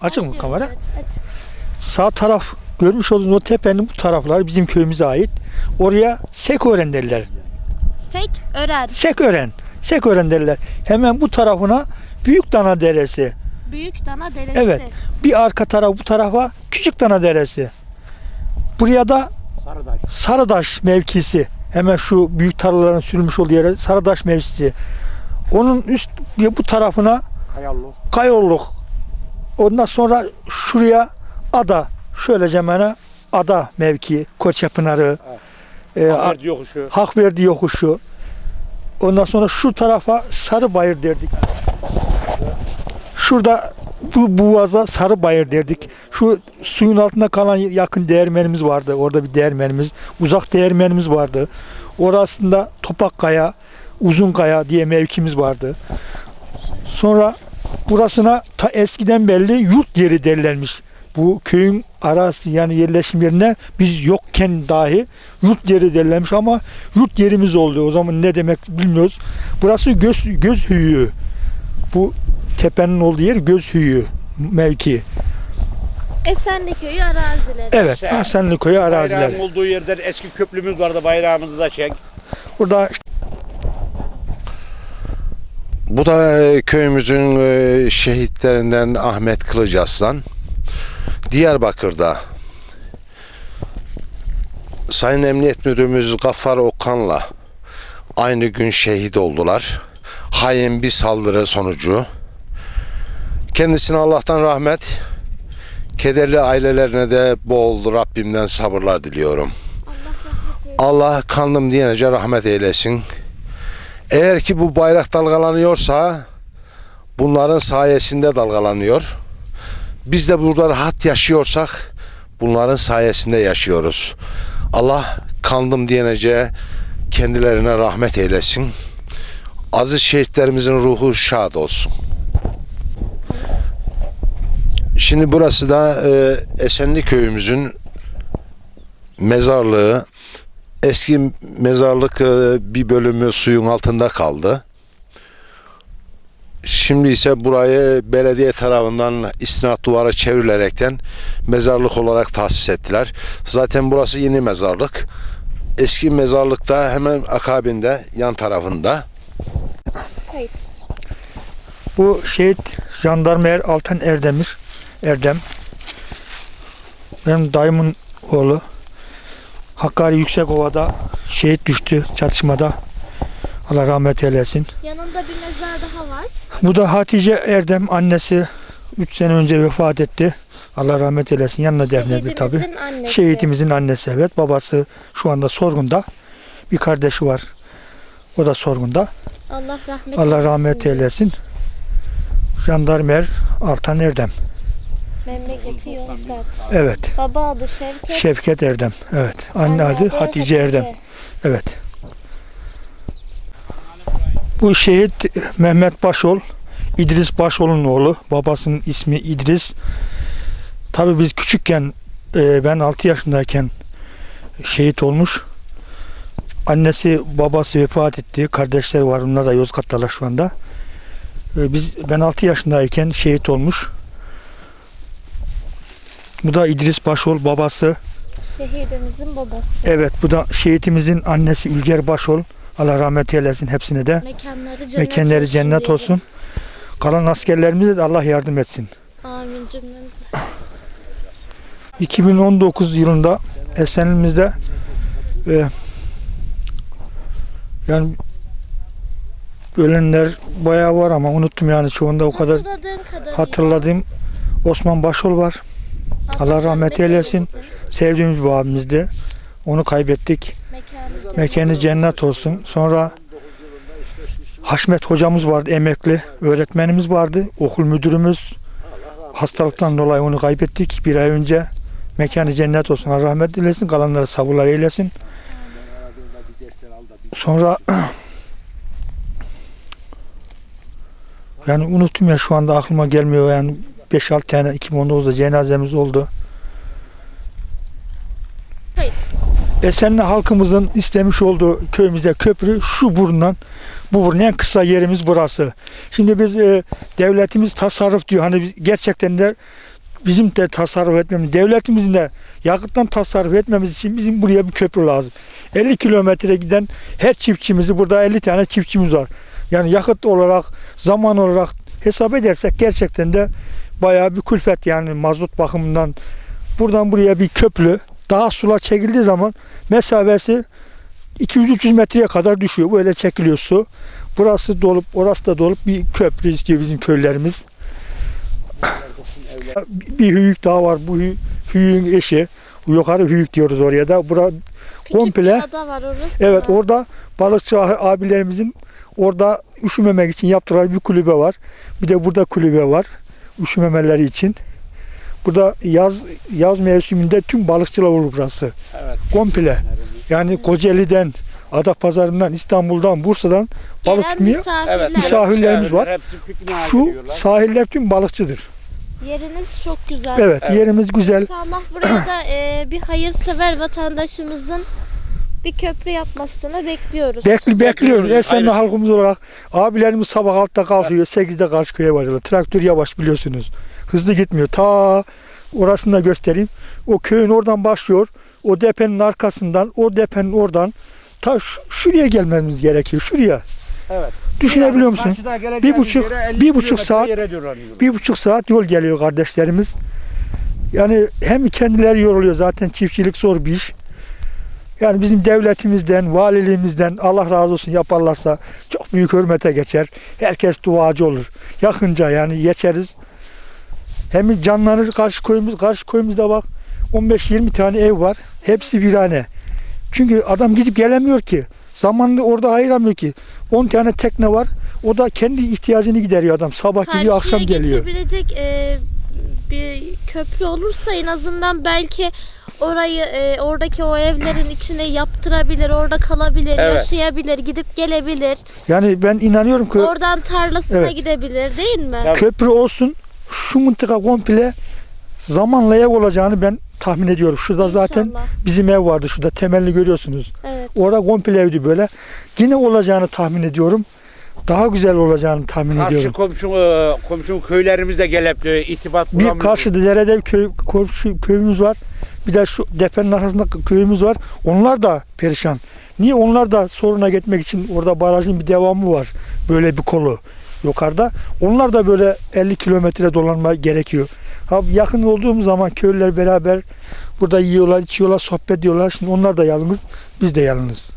Açık mı kamera? Sağ taraf görmüş olduğunuz o tepenin bu tarafları bizim köyümüze ait. Oraya Sekören derler. Sek, ören. Sekören. Sekören derler. Hemen bu tarafına Büyük Dana Deresi. Büyük dana deresi. Evet. Bir arka taraf bu tarafa Küçük Dana Deresi. Buraya da Sarıdaş. Sarıdaş mevkisi. Hemen şu büyük tarlaların sürülmüş olduğu yere Sarıdaş mevkisi. Onun üst bu tarafına Kayallı. Kayolluk. Ondan sonra şuraya ada. Şöylece hemen ada mevki. Koçapınarı. E, a- Haber yokuşu. hak verdiği yokuşu. Ondan sonra şu tarafa Sarıbayır derdik. Şurada bu buvaza Sarıbayır derdik. Şu suyun altında kalan yakın değirmenimiz vardı. Orada bir değirmenimiz. Uzak değirmenimiz vardı. Orasında Topakkaya, Uzunkaya diye mevkimiz vardı. Sonra burasına ta eskiden belli yurt yeri derlermiş. Bu köyün arası yani yerleşim yerine biz yokken dahi yurt yeri derlermiş ama yurt yerimiz oldu. O zaman ne demek bilmiyoruz. Burası göz, göz hüyü. Bu tepenin olduğu yer göz hüyü mevki. Esenli köyü arazileri. Evet, Hasanlı köyü araziler. Bayrağın olduğu yerden eski köprümüz vardı bayrağımızı da çek. Burada Bu da e, köyümüzün e, şehitlerinden Ahmet Kılıç Aslan. Diyarbakır'da Sayın Emniyet Müdürümüz Gaffar Okan'la aynı gün şehit oldular. Hain bir saldırı sonucu. Kendisine Allah'tan rahmet, kederli ailelerine de bol Rabbimden sabırlar diliyorum. Allah kandım diyence rahmet eylesin. Eğer ki bu bayrak dalgalanıyorsa bunların sayesinde dalgalanıyor. Biz de burada rahat yaşıyorsak bunların sayesinde yaşıyoruz. Allah kandım diyence kendilerine rahmet eylesin. Aziz şehitlerimizin ruhu şad olsun. Şimdi burası da e, Esenli köyümüzün mezarlığı. Eski mezarlık e, bir bölümü suyun altında kaldı. Şimdi ise burayı belediye tarafından istinat duvara çevrilerekten mezarlık olarak tahsis ettiler. Zaten burası yeni mezarlık. Eski mezarlıkta hemen akabinde yan tarafında. Kayıt. bu şehit jandarmer Altan Erdemir. Erdem. Benim dayımın oğlu. Hakkari Yüksekova'da şehit düştü çatışmada. Allah rahmet eylesin. Yanında bir mezar daha var. Bu da Hatice Erdem annesi 3 sene önce vefat etti. Allah rahmet eylesin. Yanına defnedildi tabi. Şehitimizin annesi evet. Babası şu anda sorgunda. Bir kardeşi var. O da sorgunda. Allah rahmet Allah rahmet diyor. eylesin. Jandarmer Altan Erdem. Memleketi Yozgat. Evet. Baba adı Şevket. Şevket Erdem. Evet. Anne adı Hatice Erdem. Evet. Bu şehit Mehmet Başol, İdris Başol'un oğlu. Babasının ismi İdris. Tabii biz küçükken, e, ben 6 yaşındayken şehit olmuş. Annesi, babası vefat etti. Kardeşleri var. Onlar da Yozgat'talar şu anda. E, Biz, ben 6 yaşındayken şehit olmuş. Bu da İdris Başol babası. Şehidimizin babası. Evet bu da şehitimizin annesi Ülger Başol. Allah rahmet eylesin hepsine de. Mekanları cennet Mekanları olsun cennet diyelim. olsun. Kalan askerlerimize de Allah yardım etsin. Amin cümlemize. 2019 yılında Esenlimizde e, yani ölenler bayağı var ama unuttum yani çoğunda o kadar hatırladığım Osman Başol var. Allah rahmet eylesin. Sevdiğimiz bir abimizdi. Onu kaybettik. Mekanı cennet. Olsun. Sonra Haşmet hocamız vardı emekli. Öğretmenimiz vardı. Okul müdürümüz. Hastalıktan dolayı onu kaybettik bir ay önce. Mekanı cennet olsun. Allah rahmet eylesin. Kalanları sabırlar eylesin. Sonra yani unuttum ya şu anda aklıma gelmiyor yani 5-6 tane 2019'da cenazemiz oldu. Kayıt. Esenli halkımızın istemiş olduğu köyümüze köprü şu burundan Bu en kısa yerimiz burası. Şimdi biz e, devletimiz tasarruf diyor. Hani gerçekten de bizim de tasarruf etmemiz, devletimizin de yakıttan tasarruf etmemiz için bizim buraya bir köprü lazım. 50 kilometre giden her çiftçimizi burada 50 tane çiftçimiz var. Yani yakıt olarak, zaman olarak hesap edersek gerçekten de bayağı bir külfet yani mazot bakımından. Buradan buraya bir köprü daha sula çekildiği zaman mesafesi 200-300 metreye kadar düşüyor. Böyle çekiliyor su. Burası dolup orası da dolup bir köprü istiyor bizim köylerimiz. bir hüyük daha var. Bu hü- hüyüğün eşi. Yukarı hüyük diyoruz oraya da. Bura Küçük Komple- bir ada var orası. Evet mı? orada balıkçı abilerimizin orada üşümemek için yaptılar bir kulübe var. Bir de burada kulübe var. Üşümemeleri için. Burada yaz yaz mevsiminde tüm balıkçılar olur burası. Evet. Komple. Yani Kocaeli'den, Adapazarı'ndan, İstanbul'dan, Bursa'dan balık Gelen tutmaya misafirler. Evet. Misafirlerimiz var. Hepsi pikniğe şu geliyorlar. sahiller tüm balıkçıdır. Yeriniz çok güzel. Evet, Evet. yerimiz güzel. İnşallah buraya da e, bir hayırsever vatandaşımızın bir köprü yapmasını bekliyoruz. Bekli, bekliyoruz. Esenli halkımız olarak abilerimiz sabah altta kalkıyor. 8'de Karşıköy'e varıyorlar. Traktör yavaş biliyorsunuz. Hızlı gitmiyor. Ta orasını da göstereyim. O köyün oradan başlıyor. O depenin arkasından, o depenin oradan ta şuraya gelmemiz gerekiyor. Şuraya. Evet. Düşünebiliyor musun? Bir buçuk- yere 50 bir buçuk saat-. Bir buçuk saat yol geliyor kardeşlerimiz. Yani hem kendileri yoruluyor zaten çiftçilik zor bir iş. Yani bizim devletimizden, valiliğimizden Allah razı olsun yaparlarsa çok büyük hürmete geçer. Herkes duacı olur. Yakınca yani geçeriz. Hem canlanır karşı köyümüz, karşı köyümüzde bak 15-20 tane ev var. Hepsi virane. Çünkü adam gidip gelemiyor ki. Zamanını orada ayıramıyor ki. 10 tane tekne var. O da kendi ihtiyacını gideriyor adam. Sabah gidiyor, Karşıya akşam geliyor. geçebilecek e, bir köprü olursa en azından belki orayı e, oradaki o evlerin içine yaptırabilir, orada kalabilir, Evet. yaşayabilir, gidip gelebilir. Yani ben inanıyorum ki Oradan tarlasına Evet. gidebilir değil mi? Tabii. köprü olsun şu mıntıka komple zamanla ev olacağını ben tahmin ediyorum. Şurada zaten İnşallah. bizim ev vardı. Şurada temelini görüyorsunuz. Evet. Orada komple evdi böyle. Yine olacağını tahmin ediyorum. Daha güzel olacağını tahmin Karşı ediyorum. komşu, e, komşu köylerimiz de gelip irtibat Bir karşıda derede bir köy, komşu köyümüz var. Bir de şu depenin arkasında köyümüz var. Onlar da perişan. Niye? Onlar da soruna gitmek için orada barajın bir devamı var. Böyle bir kolu yukarıda. Onlar da böyle 50 kilometre dolanma gerekiyor. Ha, yakın olduğumuz zaman köylüler beraber burada yiyorlar, içiyorlar, sohbet ediyorlar. Şimdi onlar da yalnız, biz de yalnız.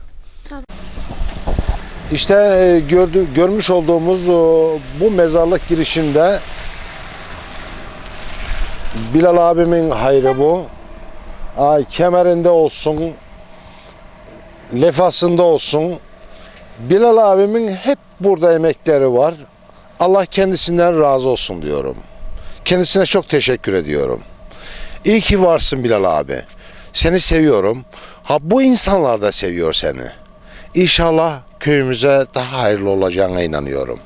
İşte e, gördü, görmüş olduğumuz bu mezarlık girişinde Bilal abimin hayrı bu. Ay kemerinde olsun, lefasında olsun. Bilal abimin hep burada emekleri var. Allah kendisinden razı olsun diyorum. Kendisine çok teşekkür ediyorum. İyi ki varsın Bilal abi. Seni seviyorum. Ha bu insanlar da seviyor seni. İnşallah köyümüze daha hayırlı olacağına inanıyorum.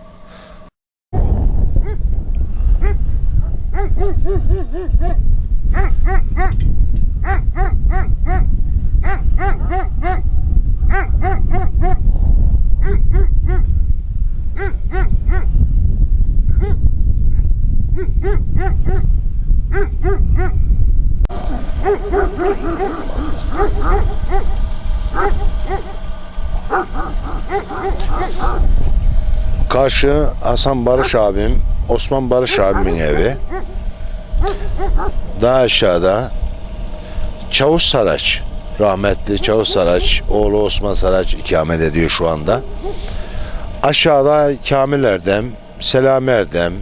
Karşı Hasan Barış abim, Osman Barış abimin evi. Daha aşağıda Çavuş Saraç, rahmetli Çavuş Saraç, oğlu Osman Saraç ikamet ediyor şu anda. Aşağıda Kamil Erdem, Selami Erdem,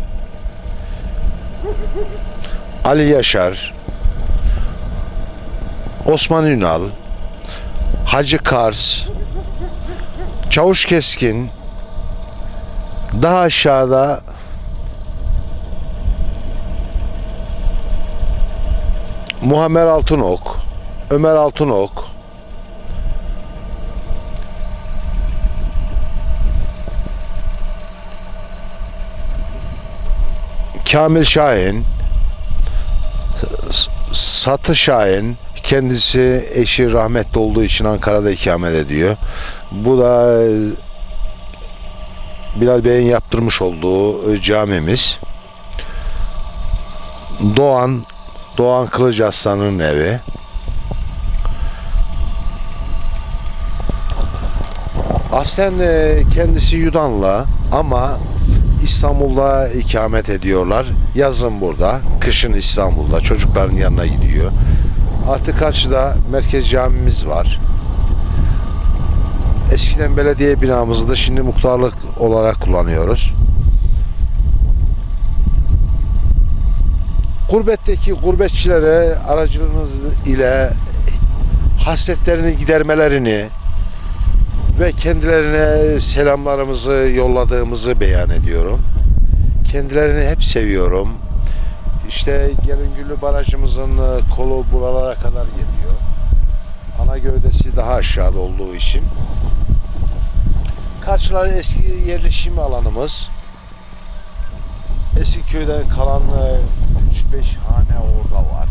Ali Yaşar, Osman Ünal, Hacı Kars, Çavuş Keskin, daha aşağıda Muhammed Altınok, Ömer Altınok, Kamil Şahin, Satı Şahin, kendisi eşi rahmetli olduğu için Ankara'da ikamet ediyor. Bu da Bilal Bey'in yaptırmış olduğu e, camimiz. Doğan Doğan Kılıç Aslan'ın evi. Aslen e, kendisi Yudanlı ama İstanbul'da ikamet ediyorlar. Yazın burada, kışın İstanbul'da. Çocukların yanına gidiyor. Artık karşıda merkez camimiz var. Eskiden belediye binamızı da şimdi muhtarlık olarak kullanıyoruz. Gurbetteki gurbetçilere aracılığınız ile hasretlerini gidermelerini ve kendilerine selamlarımızı yolladığımızı beyan ediyorum. Kendilerini hep seviyorum. İşte Gelingüllü Barajımızın e, kolu buralara kadar geliyor. Ana gövdesi daha aşağıda olduğu için. Karşıları eski yerleşim alanımız. Eski köyden kalan e, 3-5 hane orada var.